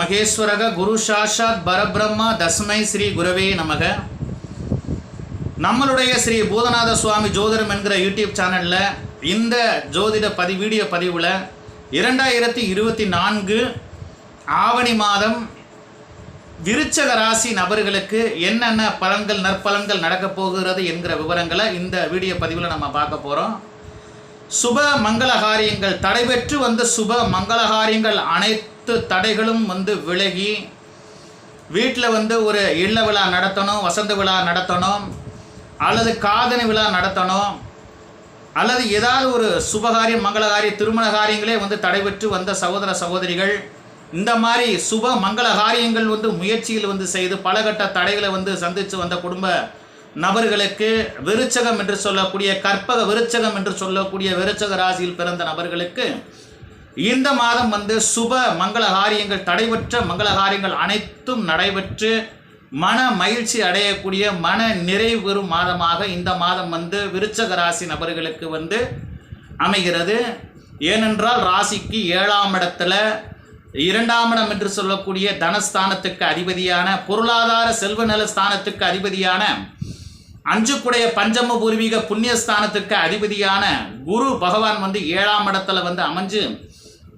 மகேஸ்வரக குரு சாஷாத் பரபிரம்மா தஸ்மை ஸ்ரீ குரவே நமக. நம்மளுடைய ஸ்ரீ பூதநாத சுவாமி ஜோதிடம் என்கிற யூடியூப் சேனலில் இந்த ஜோதிட பதி வீடியோ பதிவில் இரண்டாயிரத்தி இருபத்தி நான்கு ஆவணி மாதம் விருச்சக ராசி நபர்களுக்கு என்னென்ன பலன்கள் நற்பலன்கள் நடக்கப் போகிறது என்கிற விவரங்களை இந்த வீடியோ பதிவில் நம்ம பார்க்க போகிறோம் சுப மங்கள காரியங்கள் தடைபெற்று வந்த சுப மங்கள காரியங்கள் அனைத்து தடைகளும் வந்து விலகி வீட்டில் வந்து ஒரு இல்ல விழா நடத்தணும் வசந்த விழா நடத்தணும் அல்லது காதணி விழா நடத்தணும் அல்லது ஏதாவது ஒரு சுபகாரியம் மங்களகாரிய திருமண காரியங்களே வந்து தடைபெற்று வந்த சகோதர சகோதரிகள் இந்த மாதிரி சுப மங்கள காரியங்கள் வந்து முயற்சியில் வந்து செய்து பலகட்ட தடைகளை வந்து சந்தித்து வந்த குடும்ப நபர்களுக்கு விருச்சகம் என்று சொல்லக்கூடிய கற்பக விருச்சகம் என்று சொல்லக்கூடிய விருச்சக ராசியில் பிறந்த நபர்களுக்கு இந்த மாதம் வந்து சுப மங்களகாரியங்கள் தடைபெற்ற மங்களகாரியங்கள் அனைத்தும் நடைபெற்று மன மகிழ்ச்சி அடையக்கூடிய மன நிறைவு பெறும் மாதமாக இந்த மாதம் வந்து விருச்சக ராசி நபர்களுக்கு வந்து அமைகிறது. ஏனென்றால் ராசிக்கு ஏழாம் இடத்துல இரண்டாம் இடம் என்று சொல்லக்கூடிய தனஸ்தானத்துக்கு அதிபதியான பொருளாதார செல்வ நல ஸ்தானத்துக்கு அதிபதியான அஞ்சுக்குடைய பஞ்சம பூர்வீக புண்ணியஸ்தானத்துக்கு அதிபதியான குரு பகவான் வந்து ஏழாம் இடத்துல வந்து அமைஞ்சு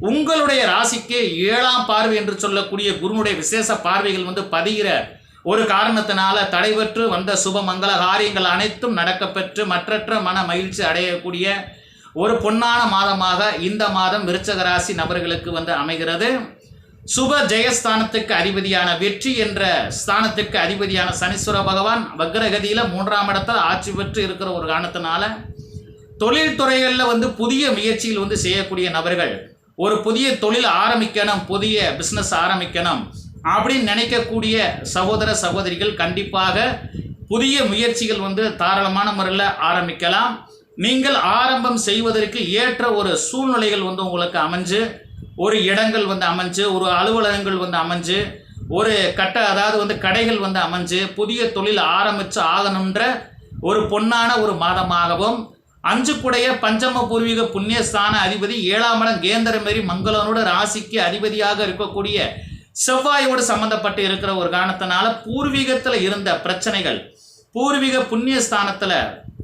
உங்களுடைய ராசிக்கு ஏழாம் பார்வை என்று சொல்லக்கூடிய குருனுடைய விசேஷ பார்வைகள் வந்து பதிகிற ஒரு காரணத்தினால தடைபெற்று வந்த சுப மங்கள காரியங்கள் அனைத்தும் நடக்கப்பெற்று மற்றற்ற மன மகிழ்ச்சி அடையக்கூடிய ஒரு பொன்னான மாதமாக இந்த மாதம் விருச்சக ராசி நபர்களுக்கு வந்து அமைகிறது. சுப ஜெயஸ்தானத்துக்கு அதிபதியான வெற்றி என்ற ஸ்தானத்துக்கு அதிபதியான சனீஸ்வர பகவான் வக்ரகதியில் மூன்றாம் இடத்தில் ஆட்சி பெற்று இருக்கிற ஒரு காரணத்தினால தொழில் துறைகளில் வந்து புதிய முயற்சியில் வந்து செய்யக்கூடிய நபர்கள் ஒரு புதிய தொழில் ஆரம்பிக்கணும் புதிய பிஸ்னஸ் ஆரம்பிக்கணும் அப்படின்னு நினைக்கக்கூடிய சகோதர சகோதரிகள் கண்டிப்பாக புதிய முயற்சிகள் வந்து தாராளமான முறையில் ஆரம்பிக்கலாம். நீங்கள் ஆரம்பம் செய்வதற்கு ஏற்ற ஒரு சூழ்நிலைகள் வந்து உங்களுக்கு அமைஞ்சு ஒரு இடங்கள் வந்து அமைஞ்சு ஒரு அலுவலகங்கள் வந்து அமைஞ்சு ஒரு கட்ட அதாவது வந்து கடைகள் வந்து அமைஞ்சு புதிய தொழில் ஆரம்பித்து ஆகணுன்ற ஒரு பொன்னான ஒரு மாதமாகவும் அஞ்சுக்குடைய பஞ்சம பூர்வீக புண்ணியஸ்தான அதிபதி ஏழாம் இடம் கேந்திரமேரி மங்களனோட ராசிக்கு அதிபதியாக இருக்கக்கூடிய செவ்வாயோடு சம்பந்தப்பட்டு இருக்கிற ஒரு காரணத்தினால பூர்வீகத்தில் இருந்த பிரச்சனைகள் பூர்வீக புண்ணியஸ்தானத்தில்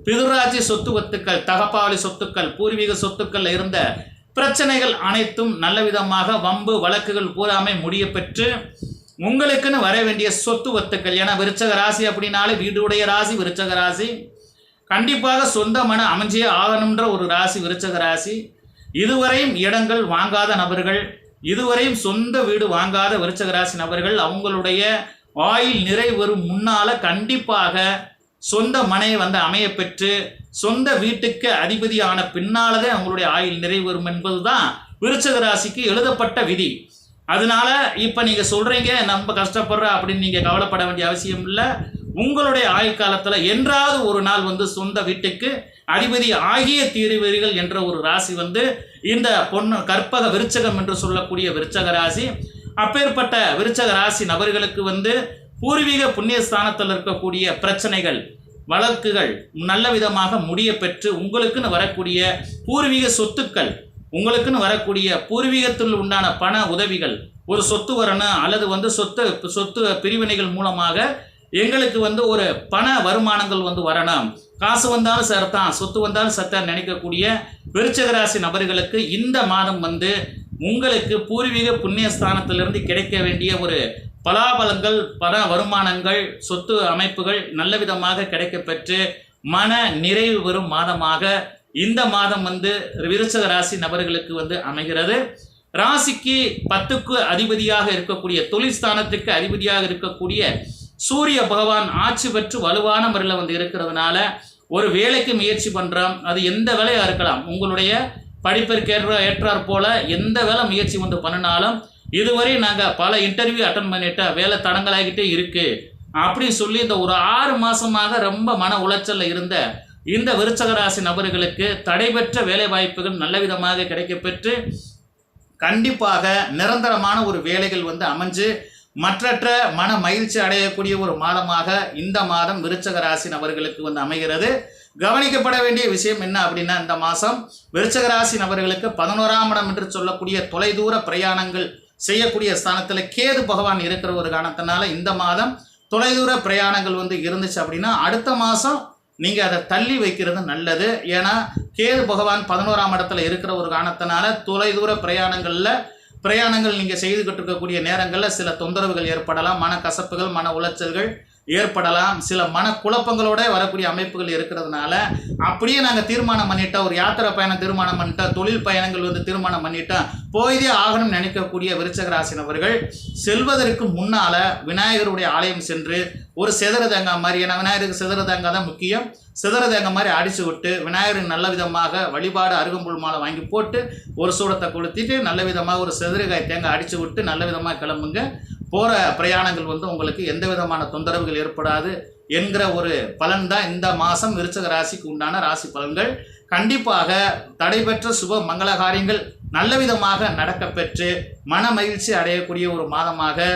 பிதுராஜி சொத்து வத்துக்கள் தகப்பாவளி சொத்துக்கள் பூர்வீக சொத்துக்கள் இருந்த பிரச்சனைகள் அனைத்தும் நல்ல விதமாக வம்பு வழக்குகள் பூராமை முடிய பெற்று உங்களுக்குன்னு வர வேண்டிய சொத்து வத்துக்கள் ஏன்னா விருச்சக ராசி அப்படின்னாலே வீடுடைய ராசி விருச்சக ராசி. கண்டிப்பாக சொந்த மன அமைஞ்சே ஆகணுன்ற ஒரு ராசி விருச்சக ராசி. இதுவரையும் இடங்கள் வாங்காத நபர்கள் இதுவரையும் சொந்த வீடு வாங்காத விருச்சக ராசி நபர்கள் அவங்களுடைய ஆயில் நிறைவரும் முன்னால கண்டிப்பாக சொந்த மனை வந்து அமைய பெற்று சொந்த வீட்டுக்கு அதிபதியான பின்னாலதே அவங்களுடைய ஆயில் நிறைவரும் என்பதுதான் விருச்சக ராசிக்கு எழுதப்பட்ட விதி. அதனால இப்போ நீங்கள் சொல்கிறீங்க நம்ம கஷ்டப்படுற அப்படின்னு நீங்கள் கவலைப்பட வேண்டிய அவசியம் இல்லை. உங்களுடைய ஆயுள் காலத்தில் என்றாவது ஒரு நாள் வந்து சொந்த வீட்டுக்கு அதிபதி ஆகிய தீருவீர்கள் என்ற ஒரு ராசி வந்து இந்த பொண்ணு கற்பக விருச்சகம் என்று சொல்லக்கூடிய விருச்சக ராசி. அப்பேற்பட்ட விருச்சக ராசி நபர்களுக்கு வந்து பூர்வீக புண்ணியஸ்தானத்தில் இருக்கக்கூடிய பிரச்சனைகள் வழக்குகள் நல்ல விதமாக முடிய பெற்று உங்களுக்குன்னு வரக்கூடிய பூர்வீக சொத்துக்கள் உங்களுக்குன்னு வரக்கூடிய பூர்வீகத்தில் உண்டான பண உதவிகள் ஒரு சொத்து வரணும் அல்லது வந்து சொத்து சொத்து பிரிவினைகள் மூலமாக எங்களுக்கு வந்து ஒரு பண வருமானங்கள் வந்து வரணும். காசு வந்தாலும் சரத்தான் சொத்து வந்தாலும் சத்தான் நினைக்கக்கூடிய விருச்சகராசி நபர்களுக்கு இந்த மாதம் வந்து உங்களுக்கு பூர்வீக புண்ணியஸ்தானத்திலிருந்து கிடைக்க வேண்டிய ஒரு பலாபலங்கள் பண வருமானங்கள் சொத்து அமைப்புகள் நல்ல விதமாக கிடைக்கப்பெற்று மன நிறைவு பெறும் மாதமாக இந்த மாதம் வந்து விருச்சக ராசி நபர்களுக்கு வந்து அமைகிறது. ராசிக்கு பத்துக்கு அதிபதியாக இருக்கக்கூடிய தொழில் ஸ்தானத்துக்கு அதிபதியாக இருக்கக்கூடிய சூரிய பகவான் ஆட்சி பெற்று வலுவான முறையில் வந்து இருக்கிறதுனால ஒரு வேலைக்கு முயற்சி பண்ணுறோம் அது எந்த வேலையாக இருக்கலாம். உங்களுடைய படிப்பிற்கு ஏற்ற ஏற்றாற் போல எந்த வேலை முயற்சி வந்து பண்ணினாலும் இதுவரை நாங்கள் பல இன்டர்வியூ அட்டன் பண்ணிட்டோம் வேலை தடங்கலாகிட்டே இருக்குது அப்படின்னு சொல்லி இந்த ஒரு ஆறு மாதமாக ரொம்ப மன உளைச்சலில் இருந்த இந்த விருச்சகராசி நபர்களுக்கு தடைபெற்ற வேலை வாய்ப்புகள் நல்ல விதமாக கிடைக்கப்பெற்று கண்டிப்பாக நிரந்தரமான ஒரு வேலைகள் வந்து அமைஞ்சு மற்றற்ற மன மகிழ்ச்சி அடையக்கூடிய ஒரு மாதமாக இந்த மாதம் விருச்சக ராசி நபர்களுக்கு வந்து அமைகிறது. கவனிக்கப்பட வேண்டிய விஷயம் என்ன அப்படின்னா இந்த மாதம் விருச்சக ராசி நபர்களுக்கு பதினோராம் இடம் என்று சொல்லக்கூடிய தொலைதூர பிரயாணங்கள் செய்யக்கூடிய ஸ்தானத்தில் கேது பகவான் இருக்கிற ஒரு காரணத்தினால இந்த மாதம் தொலைதூர பிரயாணங்கள் வந்து இருந்துச்சு அப்படின்னா அடுத்த மாதம் நீங்கள் அதை தள்ளி வைக்கிறது நல்லது. ஏன்னா கேது பகவான் பதினோராம் இடத்துல இருக்கிற ஒரு காரணத்தினால தொலைதூர பிரயாணங்களில் பிரயாணங்கள் நீங்கள் செய்துக்கிட்டு இருக்கக்கூடிய நேரங்களில் சில தொந்தரவுகள் ஏற்படலாம் மனக்கசப்புகள் மன உளைச்சல்கள் ஏற்படலாம். சில மனக்குழப்பங்களோட வரக்கூடிய அமைப்புகள் இருக்கிறதுனால அப்படியே நாங்கள் தீர்மானம் பண்ணிட்டோம் ஒரு யாத்திரை பயணம் தீர்மானம் பண்ணிட்டோம் தொழில் பயணங்கள் வந்து தீர்மானம் பண்ணிட்டோம் போய்தே ஆகணும்னு நினைக்கக்கூடிய விருச்சக ராசினவர்கள் செல்வதற்கு முன்னால் விநாயகருடைய ஆலயம் சென்று ஒரு செதற தேங்காய் மாதிரி ஏன்னா விநாயகருக்கு செதற தேங்காய் தான் முக்கியம். சிதற தேங்காய் மாதிரி அடிச்சு விட்டு விநாயகருக்கு நல்ல விதமாக வழிபாடு அருகம்புல் மாலை வாங்கி போட்டு ஒரு சூடத்தை கொளுத்திட்டு நல்ல விதமாக ஒரு செதறுகாய் தேங்காய் அடிச்சு விட்டு நல்ல விதமாக கிளம்புங்க. போகிற பிரயாணங்கள் வந்து உங்களுக்கு எந்த விதமான தொந்தரவுகள் ஏற்படாது என்கிற ஒரு பலன் தான் இந்த மாதம் விருச்சக ராசிக்கு உண்டான ராசி பலன்கள். கண்டிப்பாக தடைபெற்ற சுப மங்கள காரியங்கள் நல்ல விதமாக நடக்கப்பெற்று மன மகிழ்ச்சி அடையக்கூடிய ஒரு மாதமாக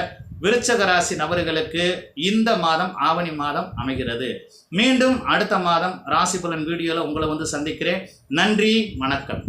விருச்சக ராசி நபர்களுக்கு இந்த மாதம் ஆவணி மாதம் அமைகிறது. மீண்டும் அடுத்த மாதம் ராசி பலன் வீடியோவில் உங்களை வந்து சந்திக்கிறேன். நன்றி வணக்கம்.